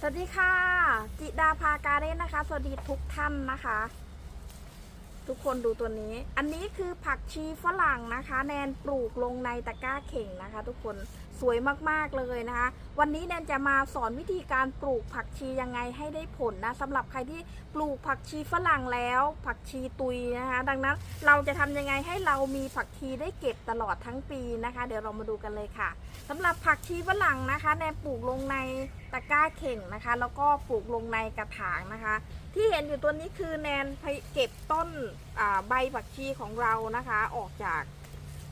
สวัสดีค่ะ จิดาพาการเด้นนะคะ สวัสดีทุกท่านนะคะ ทุกคนดูตัวนี้ อันนี้คือผักชีฝรั่งนะคะ แนนปลูกลงในตะกร้าเข่งนะคะ ทุกคน สวยมากๆเลยนะคะ วันนี้แนนจะมาสอนวิธีการปลูกผักชียังไงให้ได้ผลนะสำหรับใครที่ปลูกผักชีฝรั่งแล้ว ผักชีตุยนะคะ ดังนั้นเราจะทำยังไงให้เรามีผักชีได้เก็บตลอดทั้งปีนะคะ เดี๋ยวเรามาดูกันเลยค่ะสำหรับผักชีฝรั่งนะคะแนนปลูกลงในตะกร้าเข่งนะคะ แล้วก็ปลูกลงในกระถางนะคะ ที่เห็นอยู่ตัวนี้คือแนนเก็บต้นใบผักชีของเรานะคะ ออกจาก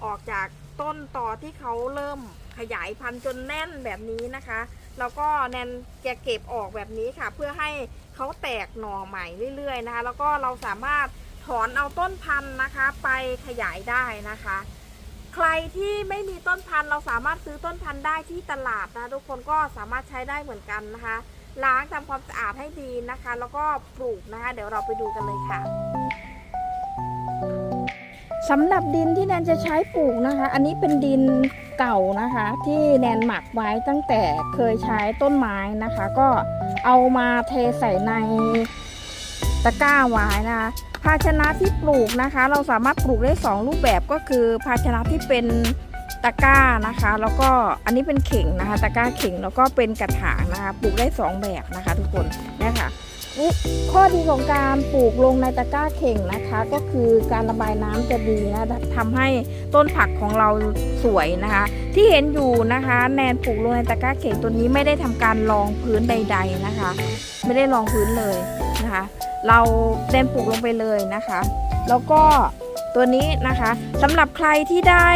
ออกจาก ต้นต่อที่เขาเริ่มขยายพันธุ์จนแน่นแบบนี้นะคะ แล้วก็แนนจะเก็บออกแบบนี้ค่ะ เพื่อให้เขาแตกหน่อใหม่เรื่อยๆนะคะ แล้วก็เราสามารถถอนเอาต้นพันธุ์นะคะ ไปขยายได้นะคะ ใครที่ไม่มีต้นพันธุ์เราสามารถซื้อต้นพันธุ์ได้ที่ตลาดนะทุกคนก็สามารถใช้ได้เหมือนกันนะคะ ล้างทำความสะอาดให้ดีนะคะ แล้วก็ปลูกนะคะ เดี๋ยวเราไปดูกันเลยค่ะ สำหรับดินที่แนนจะใช้ปลูกนะคะ อันนี้เป็นดินเก่านะคะ ที่แนนหมักไว้ตั้งแต่เคยใช้ต้นไม้นะคะ ก็เอามาเทใส่ในตะกร้าไว้นะคะภาชนะที่ปลูกนะคะ เราสามารถปลูกได้ 2 รูปแบบก็คือ ภาชนะที่เป็นตะกร้านะคะ แล้วก็อันนี้เป็นเข่งนะคะ ตะกร้าเข่งแล้วก็เป็นกระถางนะคะ ปลูกได้ 2 แบบนะคะ ทุกคน ข้อดีของการปลูกลงในตะกร้าเข่งนะคะ ก็คือการระบายน้ำจะดีนะทำให้ต้นผักของเราสวยนะคะ ที่เห็นอยู่นะคะ แนนปลูกลงในตะกร้าเข่งตัวนี้ไม่ได้ทำการรองพื้นใด ๆนะคะ ไม่ได้รองพื้นเลยนะคะ เราเดนปลูกลงไปเลยนะคะ แล้วก็ตัวนี้นะคะสำหรับใครที่ได้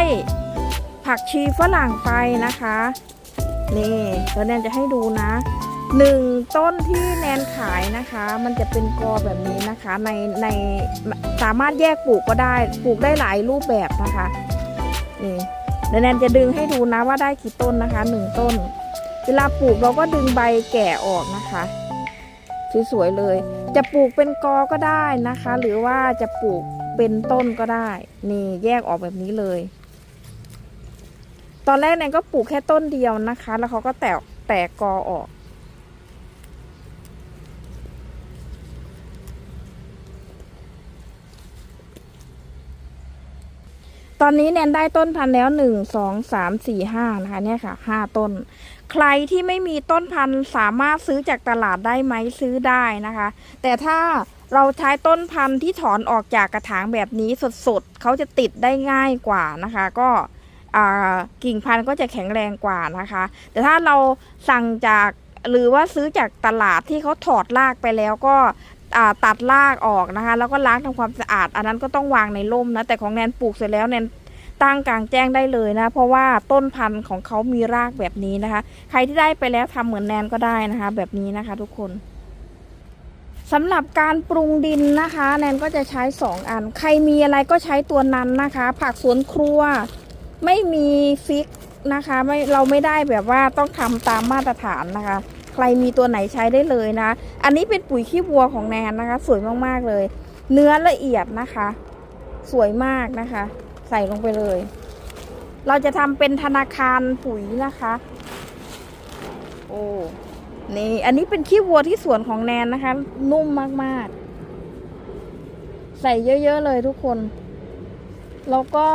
ผักชีฝรั่งไปนะคะนี่เดี๋ยวแนนจะให้ดูนะ หนึ่งต้นที่แนนขายนะคะ มันจะเป็นกอแบบนี้นะคะในในสามารถแยกปลูกก็ได้ปลูกได้หลายรูปแบบนะคะนี่เดี๋ยวแนนจะดึงให้ดูนะว่าได้กี่ต้นนะคะหนึ่งต้น เวลาปลูกเราก็ดึงใบแก่ออกนะคะสวยๆเลย จะปลูกเป็นกอก็ได้นะคะ หรือว่าจะปลูกเป็นต้นก็ได้ นี่แยกออกแบบนี้เลย ตอนแรกแนนก็ปลูกแค่ต้นเดียวนะคะ แล้วเขาก็แตกแตกกอออก ตอนนี้แนนได้ต้นพันธุ์แล้วหนึ่งสองสามสี่ห้านะคะเนี่ยค่ะห้าต้น ใครที่ไม่มีต้นพันธุ์สามารถซื้อจากตลาดได้ไหมซื้อได้นะคะ แต่ถ้าเราใช้ต้นพันธุ์ที่ถอนออกจากกระถางแบบนี้สดๆเขาจะติดได้ง่ายกว่านะคะ ก็กิ่งพันธุ์ก็จะแข็งแรงกว่านะคะ แต่ถ้าเราสั่งจากหรือว่าซื้อจากตลาดที่เขาถอดรากไปแล้วก็ ตัดรากออกนะคะ แล้วก็ล้างทำความสะอาด อันนั้นก็ต้องวางในร่มนะ แต่ของแนนปลูกเสร็จแล้วแนนตั้งกลางแจ้งได้เลยนะ เพราะว่าต้นพันธุ์ของเขามีรากแบบนี้นะคะ ใครที่ได้ไปแล้วทำเหมือนแนนก็ได้นะคะ แบบนี้นะคะ ทุกคนสำหรับการปรุงดินนะคะ แนนก็จะใช้สองอัน ใครมีอะไรก็ใช้ตัวนั้นนะคะ ผักสวนครัวไม่มีฟิกนะคะไม่เราไม่ได้แบบว่าต้องทำตามมาตรฐานนะคะ รมีตัวไหนใช้ได้เลยนะ อันนี้เป็นปุ๋ยขี้วัวของแนนนะคะ สวยมากๆเลย เนื้อละเอียดนะคะ สวยมากนะคะ ใส่ลงไปเลย เราจะทำเป็นธนาคารปุ๋ยนะคะ โอ้นี่อันนี้เป็นขี้วัวที่สวนของแนนนะคะ นุ่มมากๆ ใส่เยอะๆเลยทุกคน แล้วก็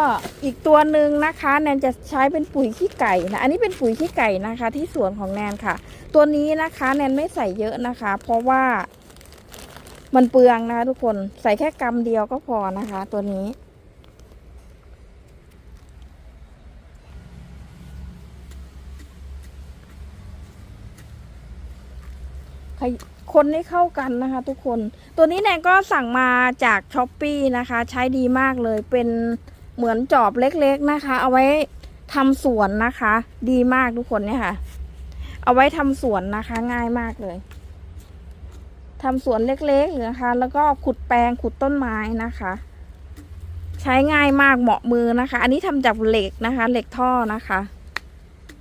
อีกตัวหนึ่งนะคะ แนนจะใช้เป็นปุ๋ยขี้ไก่นะ อันนี้เป็นปุ๋ยขี้ไก่นะคะ ที่สวนของแนนค่ะ ตัวนี้นะคะ แนนไม่ใส่เยอะนะคะ เพราะว่ามันเปลืองนะคะทุกคนใส่แค่กำเดียวก็พอนะคะ ตัวนี้ คนให้เข้ากันนะคะ ทุกคน ตัวนี้แนนก็สั่งมาจากช้อปปีนะคะ ใช้ดีมากเลยเป็น เหมือนจอบเล็กๆนะคะ เอาไว้ทำสวนนะคะ ดีมากทุกคนเนี่ยค่ะ เอาไว้ทำสวนนะคะ ง่ายมากเลยทำสวนเล็กๆหรือนะคะ แล้วก็ขุดแปลงขุดต้นไม้นะคะ ใช้ง่ายมากเหมาะมือนะคะ อันนี้ทำจากเหล็กนะคะ เหล็กท่อนะคะ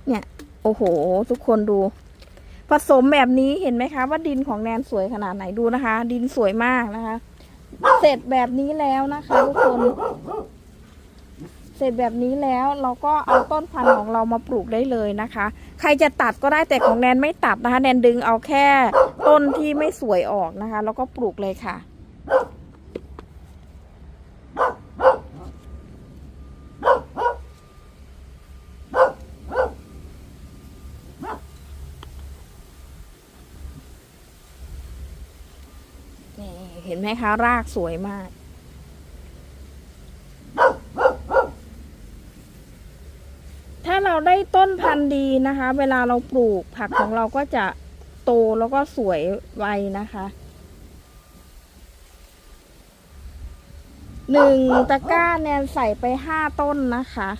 เนี่ย โอ้โห ทุกคนดู ผสมแบบนี้เห็นไหมคะ ว่าดินของแนนสวยขนาดไหนดูนะคะ ดินสวยมากนะคะ เสร็จแบบนี้แล้วนะคะ ทุกคน เสร็จแบบนี้แล้วเราก็เอาต้นพันธุ์ของเรามาปลูกได้เลยนะคะ ใครจะตัดก็ได้แต่ของแนนไม่ตัดนะคะ แนนดึงเอาแค่ต้นที่ไม่สวยออกนะคะ แล้วก็ปลูกเลยค่ะนี่เห็นไหมคะรากสวยมาก ถ้า เราได้ต้นพันธุ์ดีนะคะ เวลาเราปลูกผักของเราก็จะโตแล้วก็สวยไวนะคะหนึ่งตะกร้าแนนใส่ไปห้าต้นนะคะ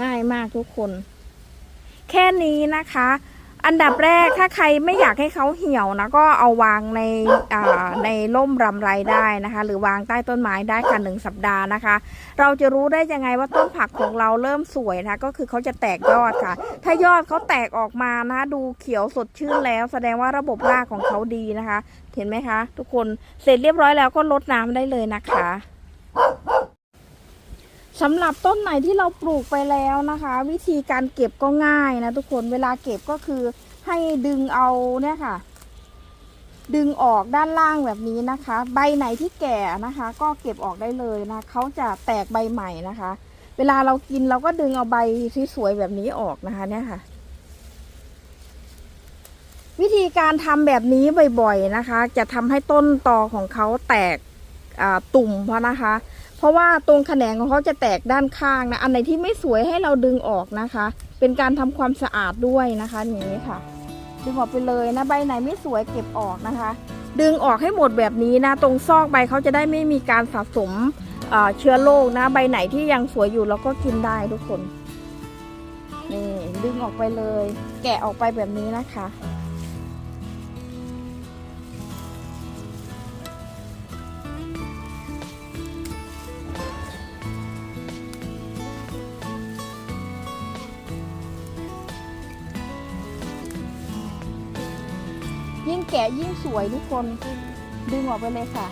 ง่ายมากทุกคน แค่นี้นะคะ อันดับแรกถ้าใครไม่อยากให้เขาเหี่ยวนะก็เอาวางในในร่มรำไรได้นะคะ หรือวางใต้ต้นไม้ได้ค่ะหนึ่งสัปดาห์นะคะ เราจะรู้ได้ยังไงว่าต้นผักของเราเริ่มสวยนะก็คือเขาจะแตกยอดค่ะ ถ้ายอดเขาแตกออกมานะดูเขียวสดชื่นแล้ว แสดงว่าระบบรากของเขาดีนะคะ เห็นไหมคะ ทุกคนเสร็จเรียบร้อยแล้วก็ลดน้ำได้เลยนะคะ สำหรับต้นไหนที่เราปลูกไปแล้วนะคะ วิธีการเก็บก็ง่ายนะทุกคนเวลาเก็บก็คือให้ดึงเอาเนี่ยค่ะ ดึงออกด้านล่างแบบนี้นะคะ ใบไหนที่แก่นะคะ ก็เก็บออกได้เลยนะเขาจะแตกใบใหม่นะคะ เวลาเรากินเราก็ดึงเอาใบที่สวยแบบนี้ออกนะคะเนี่ยค่ะ วิธีการทำแบบนี้บ่อยๆนะคะ จะทำให้ต้นตอของเขาแตกตุ่มเพราะนะคะ เพราะว่าตรงแขนงของเขาจะแตกด้านข้างนะ อันไหนที่ไม่สวยให้เราดึงออกนะคะ เป็นการทำความสะอาดด้วยนะคะอย่างนี้ค่ะ ดึงออกไปเลยนะใบไหนไม่สวยเก็บออกนะคะ ดึงออกให้หมดแบบนี้นะ ตรงซอกใบเขาจะได้ไม่มีการสะสมเชื้อโรคนะ ใบไหนที่ยังสวยอยู่เราก็กินได้ทุกคน นี่ดึงออกไปเลย แกะออกไปแบบนี้นะคะ แกะยิ่งสวยทุกคน ดึงออกไปเลยค่ะ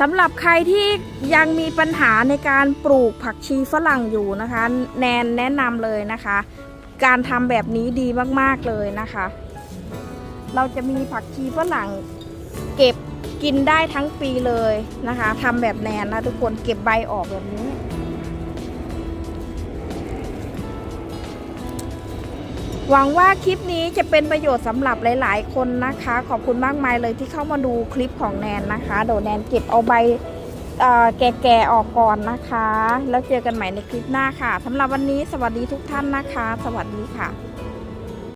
สำหรับใครที่ยังมีปัญหาในการปลูกผักชีฝรั่งอยู่นะคะ แนนแนะนำเลยนะคะ การทำแบบนี้ดีมากๆเลยนะคะ เราจะมีผักชีฝรั่งเก็บกินได้ทั้งปีเลยนะคะทำแบบแนนนะทุกคนเก็บใบออกแบบนี้ หวังว่าคลิปนี้จะเป็นประโยชน์สำหรับหลาย ๆ คนนะคะ ขอบคุณมากมายเลยที่เข้ามาดูคลิปของแนนนะคะเดี๋ยวแนนเก็บเอาใบแก่ๆออกก่อนนะคะ แล้วเจอกันใหม่ในคลิปหน้าค่ะสำหรับวันนี้สวัสดีทุกท่านนะคะ สวัสดีค่ะ